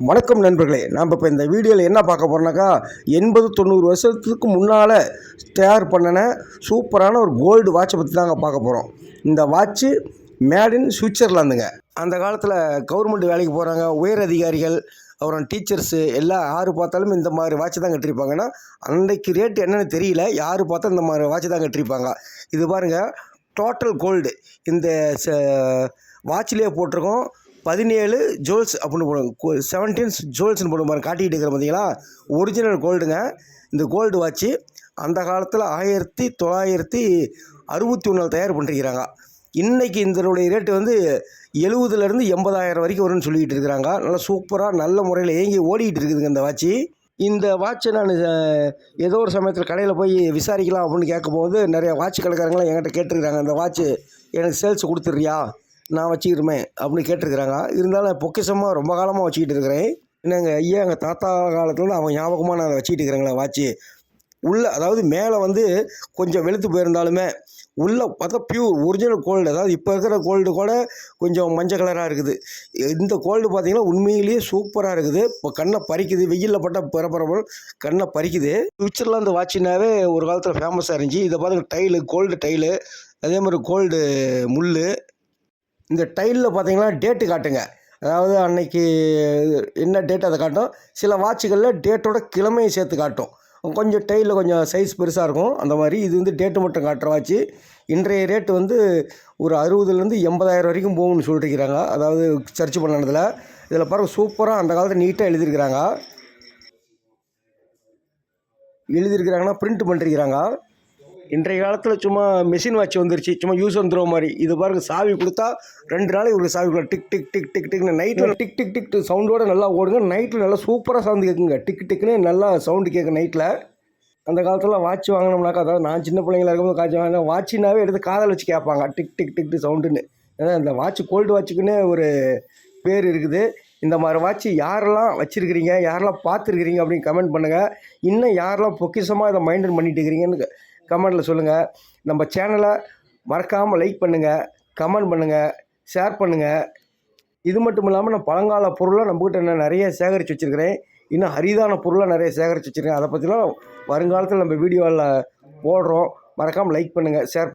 வணக்கம் நண்பர்களே. நாம் இப்போ இந்த வீடியோவில் என்ன பார்க்க போகிறோம்னாக்கா எண்பது தொண்ணூறு வருஷத்துக்கு முன்னால் தயார் பண்ணின சூப்பரான ஒரு கோல்டு வாட்சை பற்றி தாங்க பார்க்க போகிறோம் இந்த வாட்ச்சு மேட் இன் சுவிட்சர்லாந்துங்க. அந்த காலத்தில் கவர்மெண்ட் வேலைக்கு போகிறாங்க உயர் அதிகாரிகள் அப்புறம் டீச்சர்ஸு எல்லாம் யார் பார்த்தாலும் இந்த மாதிரி வாட்ச் தான் கட்டிருப்பாங்கன்னா அன்றைக்கு ரேட் என்னென்னு தெரியல யார் பார்த்தா இந்த மாதிரி வாட்ச் தான் கட்டிருப்பாங்க இது பாருங்கள் டோட்டல் கோல்டு இந்த வாட்ச்லேயே போட்டிருக்கோம். பதினேழு ஜுவல்ஸ் அப்படின்னு போடுவோம் செவன்டீன்ஸ் ஜுவல்ஸ்னு போடுவோம் பாருங்க காட்டிக்கிட்டு இருக்கிற பார்த்தீங்களா ஒரிஜினல் கோல்டுங்க இந்த கோல்டு வாட்ச்சு அந்த காலத்தில் ஆயிரத்தி தொள்ளாயிரத்தி அறுபத்தி ஒன்றில் தயார் பண்ணிருக்கிறாங்க. இன்றைக்கி இதனுடைய ரேட்டு வந்து எழுபதுலேருந்து எண்பதாயிரம் வரைக்கும் வரும்னு சொல்லிக்கிட்டு இருக்கிறாங்க. நல்லா சூப்பராக நல்ல முறையில் ஏங்கி ஓடிக்கிட்டு இருக்குதுங்க இந்த வாட்ச்சு இந்த வாட்சை நான் ஏதோ ஒரு சமயத்தில் கடையில் போய் விசாரிக்கலாம் அப்படின்னு கேட்கும்போது நிறைய வாட்ச் கடைக்காரங்களாம் என்கிட்ட கேட்டிருக்கிறாங்க. இந்த வாட்ச்சு எனக்கு சேல்ஸ் கொடுத்துட்றியா? நான் வச்சுக்கிருமே அப்படின்னு கேட்டிருக்கிறாங்க இருந்தாலும் பொக்கிஷமாக ரொம்ப காலமாக வச்சுக்கிட்டு இருக்கிறேன். என்னங்க ஐயா எங்கள் தாத்தா காலத்தில் அவன் ஞாபகமாக நான் அதை வச்சுக்கிட்டு இருக்கிறேங்களா? வாட்சி உள்ளே அதாவது மேலே வந்து கொஞ்சம் வெளுத்து போயிருந்தாலுமே உள்ளே பார்த்தா பியூர் ஒரிஜினல் கோல்டு அதாவது இப்போ இருக்கிற கோல்டு கூட கொஞ்சம் மஞ்சள் கலராக இருக்குது. இந்த கோல்டு பார்த்தீங்கன்னா உண்மையிலேயே சூப்பராக இருக்குது. இப்போ கண்ணை பறிக்குது. வெயிலில் பட்டால் பரபரப்பு கண்ணை பறிக்குது. சுவிட்சர்லாந்து வாட்சினாவே ஒரு காலத்தில் ஃபேமஸாக இருந்துச்சு. இதை பார்த்து டைலு கோல்டு டைலு அதே மாதிரி கோல்டு முள் இந்த டைலில் பார்த்தீங்கன்னா டேட்டு காட்டுங்க. அதாவது அன்னைக்கு என்ன டேட் அதை காட்டும்? சில வாட்சுகளில் டேட்டோட கிழமையை சேர்த்து காட்டும். கொஞ்சம் டைலில் கொஞ்சம் சைஸ் பெருசாக இருக்கும். அந்த மாதிரி இது வந்து டேட்டு மட்டும் காட்டுற வாட்ச்சு இன்றைய ரேட்டு வந்து ஒரு அறுபதுலேருந்து எண்பதாயிரம் வரைக்கும் போகும்னு சொல்லிட்டுருக்கிறாங்க. அதாவது சர்ச் பண்ணதில் இதில் பாருங்கள் சூப்பராக அந்த காலத்தில் நீட்டாக எழுதியிருக்கிறாங்க எழுதியிருக்கிறாங்கன்னா பிரிண்ட் பண்ணிருக்கிறாங்க. இன்றைய காலத்தில் சும்மா மிஷின் வாட்ச் வந்துருச்சு சும்மா யூஸ் வந்துடுற மாதிரி. இது பாருங்க சாவி கொடுத்தா ரெண்டு நாளைக்கு ஒரு சாவி கொடுக்கும். டிக் டிக் டிக் டிக் டிக்னு நைட்டில் டிக் டிக் டிக் சவுண்டோட நல்லா ஓடுங்க. நைட்டில் நல்லா சூப்பராக சவுண்டு கேட்குங்க டிக் டிக்னு நல்லா சவுண்டு கேட்கும் நைட்டில் அந்த காலத்தில் வாட்ச் வாங்கினோம்னாக்கா அதாவது நான் சின்ன பிள்ளைங்களா இருக்கும்போது காட்சி வாங்கினா வாட்சினாவே எடுத்து காதல் வச்சு கேட்பாங்க. டிக் டிக் டிக் டிக் சவுண்டுன்னு ஏன்னா இந்த வாட்ச் கோல்டு வாட்சுக்குன்னு ஒரு பேர் இருக்குது. இந்த மாதிரி வாட்ச் யாரெல்லாம் வச்சுருக்கிறீங்க யாரெல்லாம் பார்த்துருக்கிறீங்க அப்படின்னு கமெண்ட் பண்ணுங்கள் இன்னும் யாரெல்லாம் பொக்கிஷமாக இதை மெயின்டைன் பண்ணிட்டு இருக்கிறீங்கன்னு கமெண்டில் சொல்லுங்கள் நம்ம சேனலை மறக்காமல் லைக் பண்ணுங்கள் கமெண்ட் பண்ணுங்கள் ஷேர் பண்ணுங்கள் இது மட்டும் இல்லாமல் நான் பழங்கால பொருளாக நம்மக்கிட்ட நான் நிறைய சேகரித்து வச்சுருக்கிறேன். இன்னும் அரிதான பொருளாக நிறைய சேகரித்து வச்சுருக்கேன். அதை பற்றிலாம் வருங்காலத்தில் நம்ம வீடியோவில் போடுறோம். மறக்காமல் லைக் பண்ணுங்கள் ஷேர்